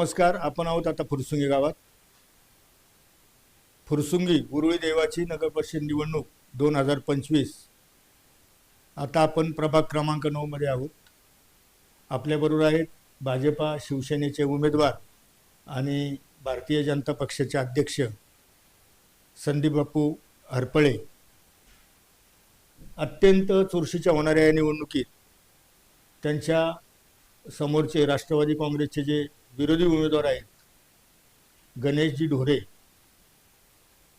नमस्कार आपण आहोत आता फुरसुंगी गावात. फुरसुंगी उरुळी देवाची नगरपरिषद निवडणूक दोन हजार पंचवीस. आता आपण प्रभाग क्रमांक नऊमध्ये आहोत. आपल्याबरोबर आहेत भाजपा शिवसेनेचे उमेदवार आणि भारतीय जनता पक्षाचे अध्यक्ष संदीप बापू हरपळे. अत्यंत चुरशीच्या होणाऱ्या या निवडणुकीत त्यांच्या समोरचे राष्ट्रवादी काँग्रेसचे जे विरोधी उमेदवार आहेत. गणेशजी ढोरे.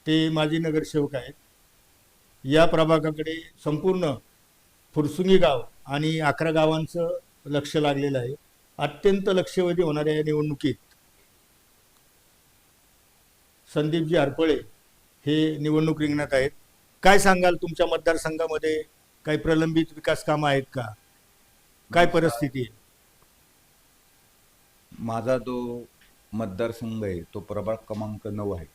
ते माजी नगरसेवक आहेत. या प्रभागाकडे संपूर्ण फुरसुंगी गाव आणि अकरा गावांचं लक्ष लागलेलं आहे. अत्यंत लक्षवेधी होणाऱ्या या निवडणुकीत संदीपजी हरपळे हे निवडणूक रिंगणात आहेत. काय सांगाल तुमच्या मतदारसंघामध्ये? काही प्रलंबित विकास कामं आहेत का? काय परिस्थिती आहे? माझा जो मतदारसंघ आहे तो प्रभाग क्रमांक नऊ आहे.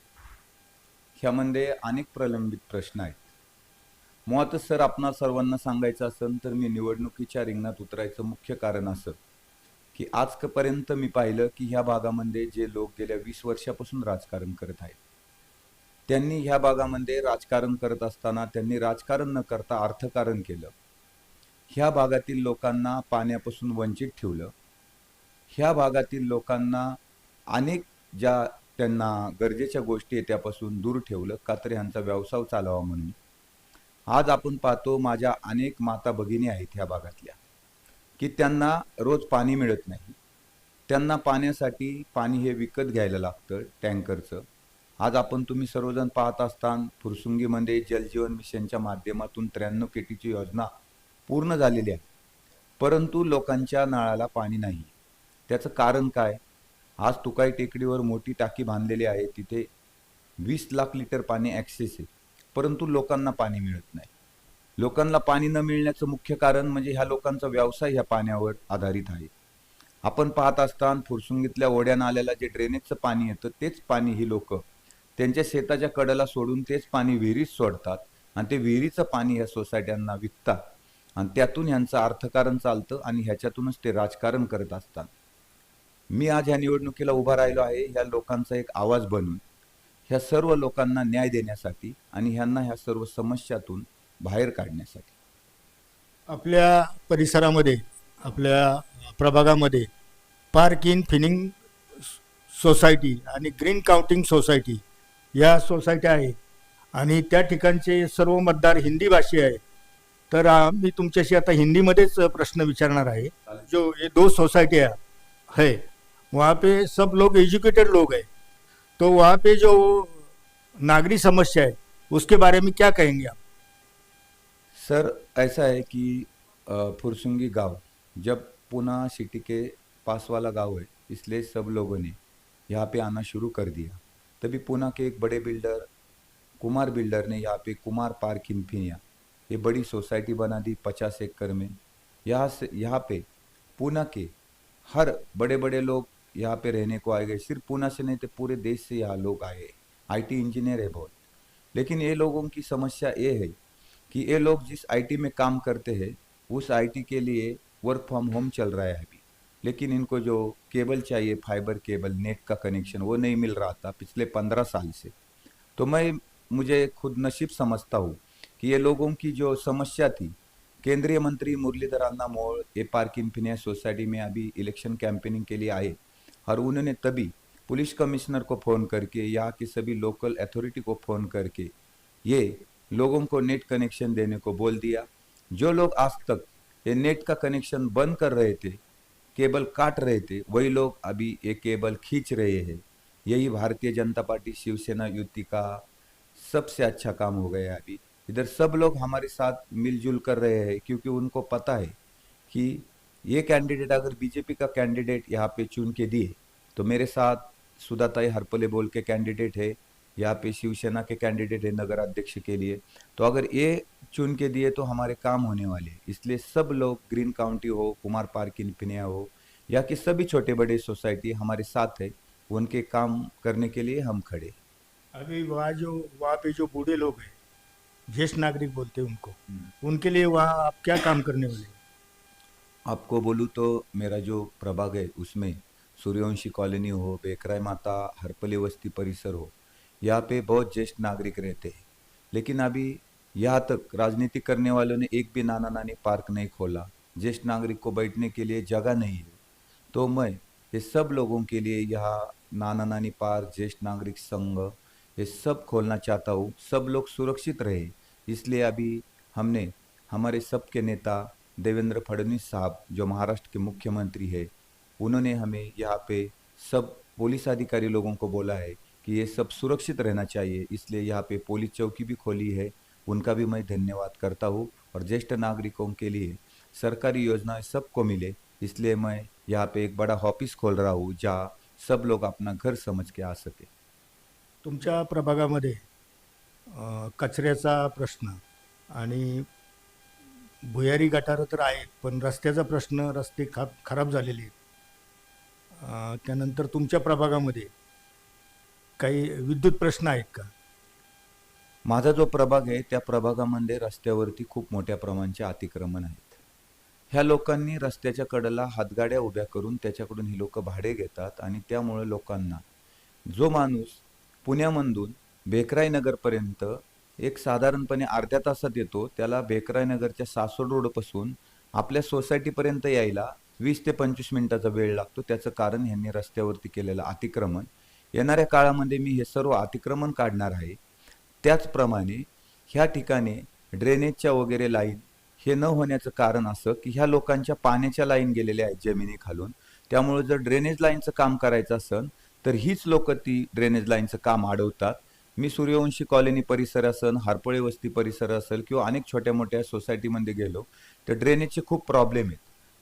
ह्यामध्ये अनेक प्रलंबित प्रश्न आहेत. मुळातच सर आपणा सर्वांना सांगायचं असेल तर मी निवडणुकीच्या रिंगणात उतरायचं मुख्य कारण असं की आजपर्यंत मी पाहिलं की ह्या भागामध्ये जे लोक गेल्या वीस वर्षापासून राजकारण करत आहेत. त्यांनी ह्या भागामध्ये राजकारण करत असताना त्यांनी राजकारण न करता अर्थकारण केलं. ह्या भागातील लोकांना पाण्यापासून वंचित ठेवलं. ह्या भागातील लोकांना अनेक ज्या त्यांना गरजेच्या गोष्टी आहेत त्यापासून दूर ठेवलं. का तर ह्यांचा व्यवसाय चालावा म्हणून. आज आपण पाहतो माझ्या अनेक माता भगिनी आहेत ह्या भागातल्या की त्यांना रोज पाणी मिळत नाही. त्यांना पाण्यासाठी पाणी हे विकत घ्यायला लागतं टँकरचं. आज आपण तुम्ही सर्वजण पाहत असताना फुरसुंगीमध्ये जलजीवन मिशनच्या माध्यमातून त्र्याण्णव केटीची योजना पूर्ण झालेली आहे. परंतु लोकांच्या नळाला पाणी नाही. त्याचं कारण काय? आज तुकाई टेकडीवर मोठी टाकी बांधलेली आहे. तिथे वीस लाख लिटर पाणी ॲक्सेस आहे. परंतु लोकांना पाणी मिळत नाही. लोकांना पाणी न मिळण्याचं मुख्य कारण म्हणजे ह्या लोकांचा व्यवसाय ह्या पाण्यावर आधारित आहे. आपण पाहत असताना फुरसुंगीतल्या ओढ्या नाल्याला जे ड्रेनेजचं पाणी येतं तेच पाणी ही लोक. त्यांच्या शेताच्या कडेला सोडून तेच पाणी विहिरीत सोडतात आणि ते विहिरीचं पाणी ह्या सोसायट्यांना विकतात. आणि त्यातून ह्यांचं अर्थकारण चालतं आणि ह्याच्यातूनच ते राजकारण करत असतात. मी आज ह्या निवडणुकीला उभा राहिलो आहे ह्या लोकांचा एक आवाज बनून ह्या सर्व लोकांना न्याय देण्यासाठी आणि ह्यांना ह्या सर्व समस्यातून बाहेर काढण्यासाठी. आपल्या परिसरामध्ये आपल्या प्रभागामध्ये पार्क इन फिनिंग सोसायटी आणि ग्रीन काउंटिंग सोसायटी या सोसायट्या आहेत आणि त्या ठिकाणचे सर्व मतदार हिंदी भाषी आहेत तर मी तुमच्याशी आता हिंदीमध्येच प्रश्न विचारणार आहे. जो ये दो सोसाइटियाँ है वहाँ पे सब लोग एजुकेटेड लोग हैं। तो वहाँ पे जो नागरिक समस्या है, उसके बारे में क्या कहेंगे आप? सर, ऐसा है कि फुरसुंगी गाँव, जब पुना सिटी के पास वाला गाँव है, इसलिए सब लोगों ने यहाँ पे आना शुरू कर दिया। तभी पुणे के एक बड़े बिल्डर, कुमार बिल्डर ने यहाँ पे कुमार पार्क इन्फिनिया ये बड़ी सोसाइटी बना दी पचास एकड़ में। यहाँ से, यहाँ पे पुणे के हर बड़े बड़े लोग यहाँ पे रहने को आए गए सिर्फ़ पुणे से नहीं तो पूरे देश से यहाँ लोग आए आईटी इंजीनियर है बहुत। लेकिन ये लोगों की समस्या ये है कि ये लोग जिस आईटी में काम करते हैं, उस आईटी के लिए वर्क फ्रॉम होम चल रहा है अभी। लेकिन इनको जो केबल चाहिए फाइबर केबल नेट का कनेक्शन वो नहीं मिल रहा था पिछले पंद्रह साल से। तो मैं, मुझे खुद नसीब समझता हूँ कि ये लोगों की जो समस्या थी, केंद्रीय मंत्री मुरलीधर अन्ना मोड़ ए पार्क इन्फिनिया सोसाइटी में अभी इलेक्शन कैंपेनिंग के लिए आए। और उन्होंने तभी पुलिस कमिश्नर को फ़ोन करके यहाँ की सभी लोकल अथॉरिटी को फ़ोन करके ये लोगों को नेट कनेक्शन देने को बोल दिया। जो लोग आज तक ये नेट का कनेक्शन बंद कर रहे थे, केबल काट रहे थे, वही लोग अभी ये केबल खींच रहे हैं। यही भारतीय जनता पार्टी शिवसेना युति का सबसे अच्छा काम हो गया अभी। इधर सब लोग हमारे साथ मिलजुल कर रहे हैं, क्योंकि उनको पता है कि ये कैंडिडेट अगर बीजेपी का कैंडिडेट यहाँ पे चुन के दिए तो मेरे साथ सुधाताई हरपले बोल के कैंडिडेट है यहाँ पे शिवसेना के कैंडिडेट है नगर अध्यक्ष के लिए। तो अगर ये चुन के दिए तो हमारे काम होने वाले इसलिए सब लोग ग्रीन काउंटी हो कुमार पार्क इनपिनिया हो या कि सभी छोटे बड़े सोसाइटी हमारे साथ है उनके काम करने के लिए हम खड़े अभी वहाँ जो वहाँ पे जो बूढ़े लोग हैं ज्येष्ठ नागरिक बोलते हैं उनको उनके लिए वहाँ आप क्या काम करने वाले? आपको बोलूँ तो मेरा जो प्रभाग है, उसमें सूर्यवंशी कॉलोनी हो, बेकराई माता, हरपली वस्ती परिसर हो, यहाँ पे बहुत ज्येष्ठ नागरिक रहते हैं। लेकिन अभी यहाँ तक राजनीति करने वालों ने एक भी नाना नानी पार्क नहीं खोला। ज्येष्ठ नागरिक को बैठने के लिए जगह नहीं है। तो मैं ये सब लोगों के लिए यहाँ नाना नानी पार्क, ज्येष्ठ नागरिक संघ, ये सब खोलना चाहता हूँ। सब लोग सुरक्षित रहे। इसलिए अभी हमने, हमारे सबके नेता देवेंद्र फडणवीस साहब जो महाराष्ट्र के मुख्यमंत्री है उन्होंने हमें यहाँ पे सब पुलिस अधिकारी लोगों को बोला है कि ये सब सुरक्षित रहना चाहिए इसलिए यहाँ पे पुलिस चौकी भी खोली है। उनका भी मैं धन्यवाद करता हूँ और ज्येष्ठ नागरिकों के लिए सरकारी योजनाएं सबको मिले इसलिए मैं यहाँ पे एक बड़ा ऑफिस खोल रहा हूँ जहाँ सब लोग अपना घर समझ के आ सके। तुमच्या प्रभागामध्ये कचऱ्याचा प्रश्न आणि भुयारी गटारं तर आहेत पण रस्त्याचा प्रश्न रस्ते खा खराब झालेले आहेत. त्यानंतर तुमच्या प्रभागामध्ये काही विद्युत प्रश्न आहेत का? माझा जो प्रभाग आहे त्या प्रभागामध्ये रस्त्यावरती खूप मोठ्या प्रमाणाचे अतिक्रमण आहेत. ह्या लोकांनी रस्त्याच्या कडेला हातगाड्या उभ्या करून त्याच्याकडून ही लोक भाडे घेतात आणि त्यामुळे लोकांना जो माणूस पुण्यामधून बेकराई नगरपर्यंत एक साधारणपणे अर्ध्या तासात येतो. त्याला बेकराई नगरच्या सासवड रोडपासून आपल्या सोसायटीपर्यंत यायला वीस ते पंचवीस मिनिटाचा वेळ लागतो. त्याचं कारण ह्यांनी रस्त्यावरती केलेलं अतिक्रमण. येणाऱ्या काळामध्ये मी हे सर्व अतिक्रमण काढणार आहे. त्याचप्रमाणे ह्या ठिकाणी ड्रेनेजच्या वगैरे लाईन हे न होण्याचं कारण असं की ह्या लोकांच्या पाण्याच्या लाईन गेलेल्या आहेत जमिनीखालून. त्यामुळे जर ड्रेनेज लाईनचं काम करायचं असेल तर हीच लोक ती ड्रेनेज लाईनचं काम अडवतात. मी सूर्यवंशी कॉलनी परिसर असेल हारपळे वस्ती परिसर असेल किंवा अनेक छोट्या मोठ्या सोसायटीमध्ये गेलो तर ड्रेनेजचे खूप प्रॉब्लेम आहेत.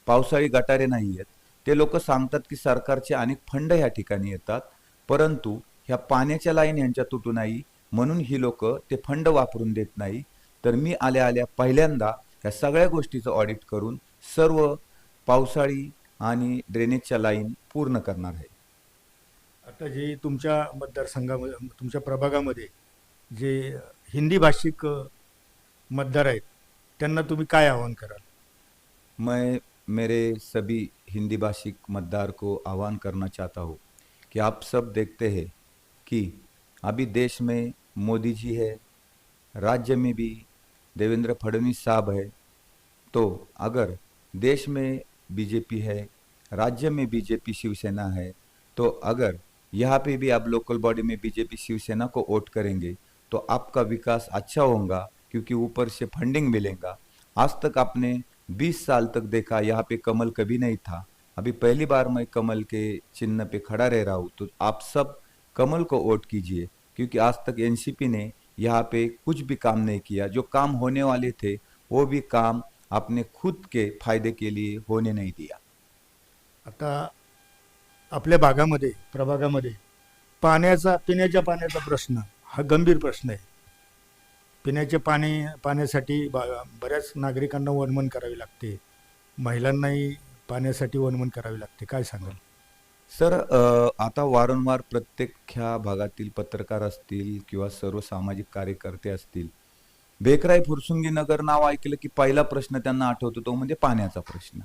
पावसाळी गटारे नाही आहेत ते लोक सांगतात की सरकारचे अनेक फंड ह्या ठिकाणी येतात परंतु ह्या पाण्याच्या लाईन यांच्या तुटू नाही म्हणून ही लोक ते फंड वापरून देत नाही. तर मी आल्या आल्या पहिल्यांदा ह्या सगळ्या गोष्टीचं ऑडिट करून सर्व पावसाळी आणि ड्रेनेजच्या लाईन पूर्ण करणार आहे. आता जे तुमच्या मतदारसंघामध्ये तुमच्या प्रभागामध्ये जे हिंदी भाषिक मतदार आहेत, त्यांना तुम्ही काय आवाहन कराल? मैं, मेरे सभी हिंदी भाषिक मतदार को आह्वान करना चाहता हूँ कि आप सब देखते हैं कि अभी देश में मोदी जी है, राज्य में भी देवेंद्र फडणवीस साहब है तो अगर देश में बीजेपी है, राज्य में बीजेपी शिवसेना है तो अगर यहाँ पे भी आप लोकल बॉडी में बीजेपी शिवसेना को वोट करेंगे तो आपका विकास अच्छा होगा, क्योंकि ऊपर से फंडिंग मिलेगा। आज तक आपने 20 साल तक देखा, यहाँ पे कमल कभी नहीं था। अभी पहली बार मैं कमल के चिन्ह पे खड़ा रह रहा हूँ तो आप सब कमल को वोट कीजिए, क्योंकि आज तक एनसीपी ने यहाँ पे कुछ भी काम नहीं किया। जो काम होने वाले थे, वो भी काम अपने खुद के फ़ायदे के लिए होने नहीं दिया। आता आपल्या भागामध्ये प्रभागामध्ये पाण्याचा पिण्याच्या पाण्याचा प्रश्न हा गंभीर प्रश्न आहे. पिण्याचे पाणी पाण्यासाठी बा बऱ्याच नागरिकांना वनमन करावी लागते. महिलांनाही पाण्यासाठी वनमन करावी लागते. काय सांगाल? सर आता वारंवार प्रत्येक ह्या भागातील पत्रकार असतील किंवा सर्व सामाजिक कार्यकर्ते असतील बेकराई फुरसुंगी नगर नाव ऐकलं की पहिला प्रश्न त्यांना आठवतो तो म्हणजे पाण्याचा प्रश्न.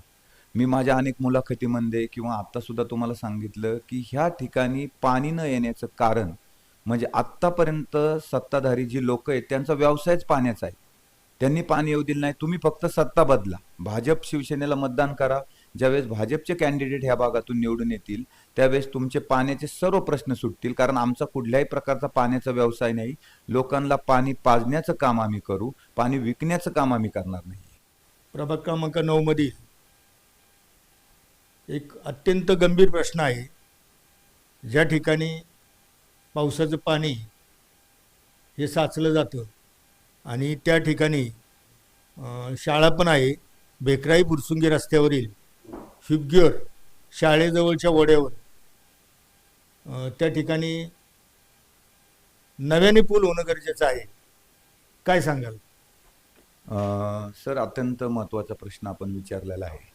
मी माझ्या अनेक मुलाखतीमध्ये किंवा आत्तासुद्धा सुद्धा तुम्हाला सांगितलं की ह्या ठिकाणी पाणी न येण्याचं कारण म्हणजे आत्तापर्यंत सत्ताधारी जी लोक आहेत त्यांचा व्यवसायच पाण्याचा आहे. त्यांनी पाणी येऊ दिलं नाही तुम्ही फक्त सत्ता बदला. भाजप शिवसेनेला मतदान करा. ज्यावेळेस भाजपचे कॅन्डिडेट ह्या भागातून निवडून येतील त्यावेळेस तुमचे पाण्याचे सर्व प्रश्न सुटतील कारण आमचा कुठल्याही प्रकारचा पाण्याचा व्यवसाय नाही. लोकांना पाणी पाजण्याचं काम आम्ही करू पाणी विकण्याचं काम आम्ही करणार नाही. प्रभाग क्रमांक नऊ मधील एक अत्यंत गंभीर प्रश्न आहे. ज्या ठिकाणी पावसाचं पाणी हे साचलं जातं आणि त्या ठिकाणी शाळा पण आहे बेकराई बुरसुंगी रस्त्यावरील फिबग्युअर शाळेजवळच्या वड्यावर. त्या ठिकाणी नव्याने पूल होणं गरजेचं आहे. काय सांगाल? सर अत्यंत महत्त्वाचा प्रश्न आपण विचारलेला आहे.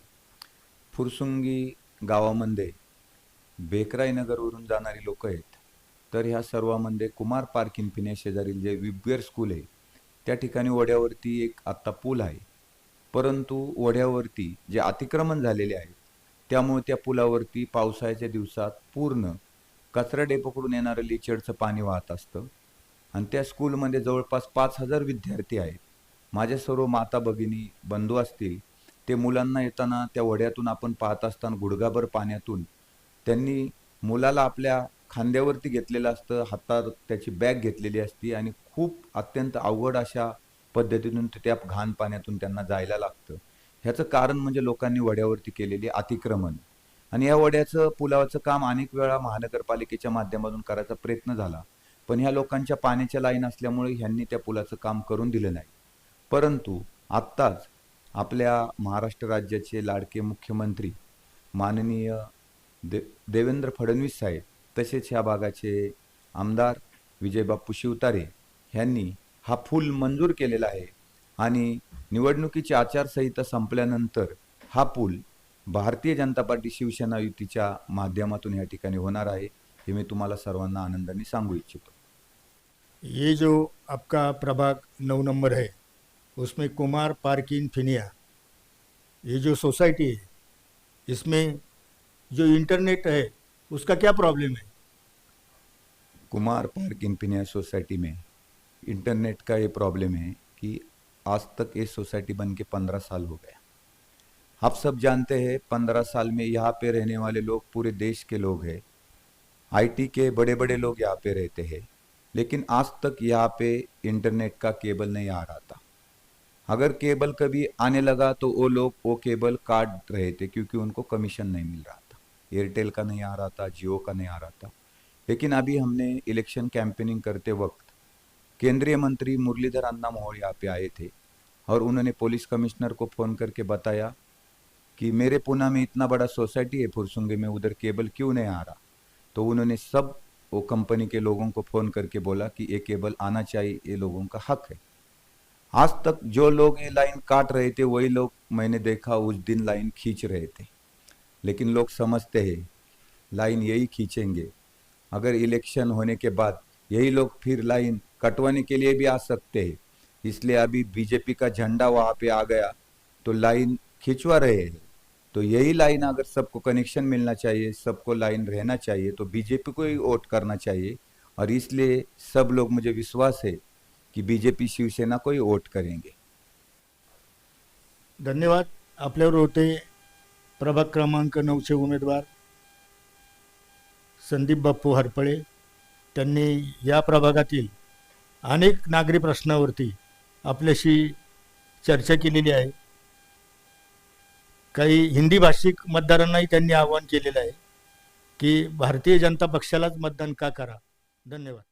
फुरसुंगी गावामध्ये बेकराईनगरवरून जाणारी लोक आहेत. तर ह्या सर्वामध्ये कुमार पार्किंग पिण्या शेजारील जे विब्वेर स्कूल आहे त्या ठिकाणी वड्यावरती एक आत्ता पूल आहे. परंतु वड्यावरती जे अतिक्रमण झालेले आहे त्यामुळे त्या पुलावरती पावसाळ्याच्या दिवसात पूर्ण कचरा डेपोकडून येणारं लिचडचं पाणी वाहत असतं. आणि त्या स्कूलमध्ये जवळपास पाच हजार विद्यार्थी आहेत. माझ्या सर्व माता भगिनी बंधू असतील ते मुलांना येताना त्या वड्यातून आपण पाहत असताना गुडघाभर पाण्यातून त्यांनी मुलाला आपल्या खांद्यावरती घेतलेलं असतं हातात त्याची बॅग घेतलेली असती आणि खूप अत्यंत अवघड अशा पद्धतीतून ते त्या घाण पाण्यातून त्यांना जायला लागतं. ह्याचं कारण म्हणजे लोकांनी वड्यावरती केलेली अतिक्रमण. आणि या वड्याचं पुलावाचं काम अनेक वेळा महानगरपालिकेच्या माध्यमातून करायचा प्रयत्न झाला. पण ह्या लोकांच्या पाण्याच्या लाईन असल्यामुळे ह्यांनी त्या पुलाचं काम करून दिलं नाही. परंतु आत्ताच आपल्या महाराष्ट्र राज्याचे लाडके मुख्यमंत्री माननीय दे देवेंद्र फडणवीस साहेब तसेच ह्या भागाचे आमदार विजयबापू शिवतारे ह्यांनी हा फूल मंजूर केलेला आहे आणि निवडणुकीची आचारसंहिता संपल्यानंतर हा पूल भारतीय जनता पार्टी शिवसेना युतीच्या माध्यमातून या ठिकाणी होणार आहे हे मी तुम्हाला सर्वांना आनंदाने सांगू इच्छितो. ये जो आपका प्रभाग नौ नंबर है उसमें कुमार पार्किंग फिनिया। ये जो सोसाइटी है, इसमें जो इंटरनेट है, उसका क्या प्रॉब्लम है? कुमार पार्क फिनिया सोसाइटी में इंटरनेट का ये प्रॉब्लम है कि आज तक ये सोसाइटी बन के पंद्रह साल हो गया। आप सब जानते हैं, पंद्रह साल में यहाँ पे रहने वाले लोग, पूरे देश के लोग हैं। आईटी के बड़े बड़े लोग यहाँ पे रहते हैं। लेकिन आज तक यहाँ पे इंटरनेट का केबल नहीं आ रहा था। अगर केबल कभी आने लगा तो वो लोग, वो केबल काट रहे थे क्योंकि उनको कमीशन नहीं मिल रहा था। एयरटेल का नहीं आ रहा था जियो का नहीं आ रहा था। लेकिन अभी हमने इलेक्शन कैंपेनिंग करते वक्त केंद्रीय मंत्री मुरलीधर अन्ना मोहोळ यहाँ पे आए थे और उन्होंने पुलिस कमिश्नर को फ़ोन करके बताया कि मेरे पूना में इतना बड़ा सोसाइटी है फुरसुंगे में, उधर केबल क्यों नहीं आ रहा? तो उन्होंने सब वो कंपनी के लोगों को फ़ोन करके बोला कि ये केबल आना चाहिए, ये लोगों का हक है। आज तक जो लोग ये लाइन काट रहे थे, वही लोग मैंने देखा उस दिन लाइन खींच रहे थे। लेकिन लोग समझते हैं, लाइन यही खींचेंगे। अगर इलेक्शन होने के बाद यही लोग फिर लाइन कटवाने के लिए भी आ सकते हैं। इसलिए अभी बीजेपी का झंडा वहाँ पे आ गया तो लाइन खिंचवा रहे हैं। तो यही लाइन अगर सबको कनेक्शन मिलना चाहिए, सबको लाइन रहना चाहिए तो बीजेपी को ही वोट करना चाहिए। और इसलिए सब लोग मुझे विश्वास है कि बीजेपी शिवसेना को ही वोट करेंगे। धन्यवाद। आपल्यावर होते प्रभाग क्रमांक नऊचे उमेदवार संदीप बाप्पू हरपळे. त्यांनी या प्रभागातील अनेक नागरी प्रश्नावरती आपल्याशी चर्चा केलेली आहे. काही हिंदी भाषिक मतदारांनाही त्यांनी आवाहन केलेलं आहे की भारतीय जनता पक्षालाच मतदान का करा? धन्यवाद.